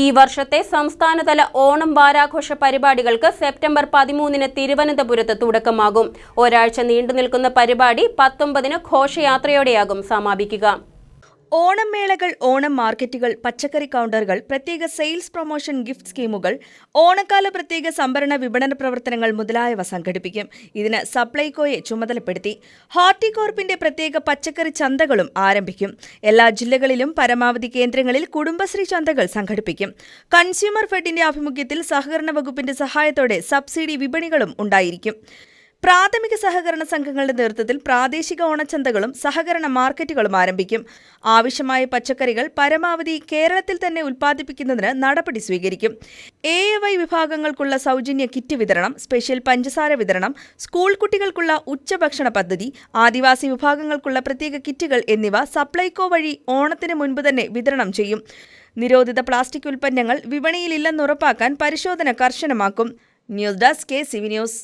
ഈ വർഷത്തെ സംസ്ഥാനതല ഓണം വാരാഘോഷ പരിപാടികൾക്ക് സെപ്റ്റംബർ പതിമൂന്നിന് തിരുവനന്തപുരത്ത് തുടക്കമാകും. ഒരാഴ്ച നീണ്ടു നിൽക്കുന്ന പരിപാടി പത്തൊമ്പതിന് ഘോഷയാത്രയോടെയാകും സമാപിക്കുക. ഓണം മേളകൾ ഓണം മാർക്കറ്റുകൾ പച്ചക്കറി കൗണ്ടറുകൾ പ്രത്യേക സെയിൽസ് പ്രൊമോഷൻ ഗിഫ്റ്റ് സ്കീമുകൾ ഓണക്കാല പ്രത്യേക സംഭരണ വിപണന പ്രവർത്തനങ്ങൾ മുതലായവ സംഘടിപ്പിക്കും. ഇതിന് സപ്ലൈകോയെ ചുമതലപ്പെടുത്തി ഹാർട്ടികോർപ്പിന്റെ പ്രത്യേക പച്ചക്കറി ചന്തകളും ആരംഭിക്കും. എല്ലാ ജില്ലകളിലും പരമാവധി കേന്ദ്രങ്ങളിൽ കുടുംബശ്രീ ചന്തകൾ സംഘടിപ്പിക്കും. കൺസ്യൂമർ ഫെഡിന്റെ ആഭിമുഖ്യത്തിൽ സഹകരണ വകുപ്പിന്റെ സഹായത്തോടെ സബ്സിഡി വിപണികളും ഉണ്ടായിരിക്കും. പ്രാഥമിക സഹകരണ സംഘങ്ങളുടെ നേതൃത്വത്തിൽ പ്രാദേശിക ഓണച്ചന്തകളും സഹകരണ മാർക്കറ്റുകളും ആരംഭിക്കും. ആവശ്യമായ പച്ചക്കറികൾ പരമാവധി കേരളത്തിൽ തന്നെ ഉൽപ്പാദിപ്പിക്കുന്നതിന് നടപടി സ്വീകരിക്കും. എ വൈ വിഭാഗങ്ങൾക്കുള്ള സൗജന്യ കിറ്റ് വിതരണം സ്പെഷ്യൽ പഞ്ചസാര വിതരണം സ്കൂൾ കുട്ടികൾക്കുള്ള ഉച്ചഭക്ഷണ പദ്ധതി ആദിവാസി വിഭാഗങ്ങൾക്കുള്ള പ്രത്യേക കിറ്റുകൾ എന്നിവ സപ്ലൈകോ വഴി ഓണത്തിന് മുൻപ് തന്നെ വിതരണം ചെയ്യും. നിരോധിത പ്ലാസ്റ്റിക് ഉൽപ്പന്നങ്ങൾ വിപണിയിലില്ലെന്നുറപ്പാക്കാൻ പരിശോധന കർശനമാക്കും. News desk K CV news.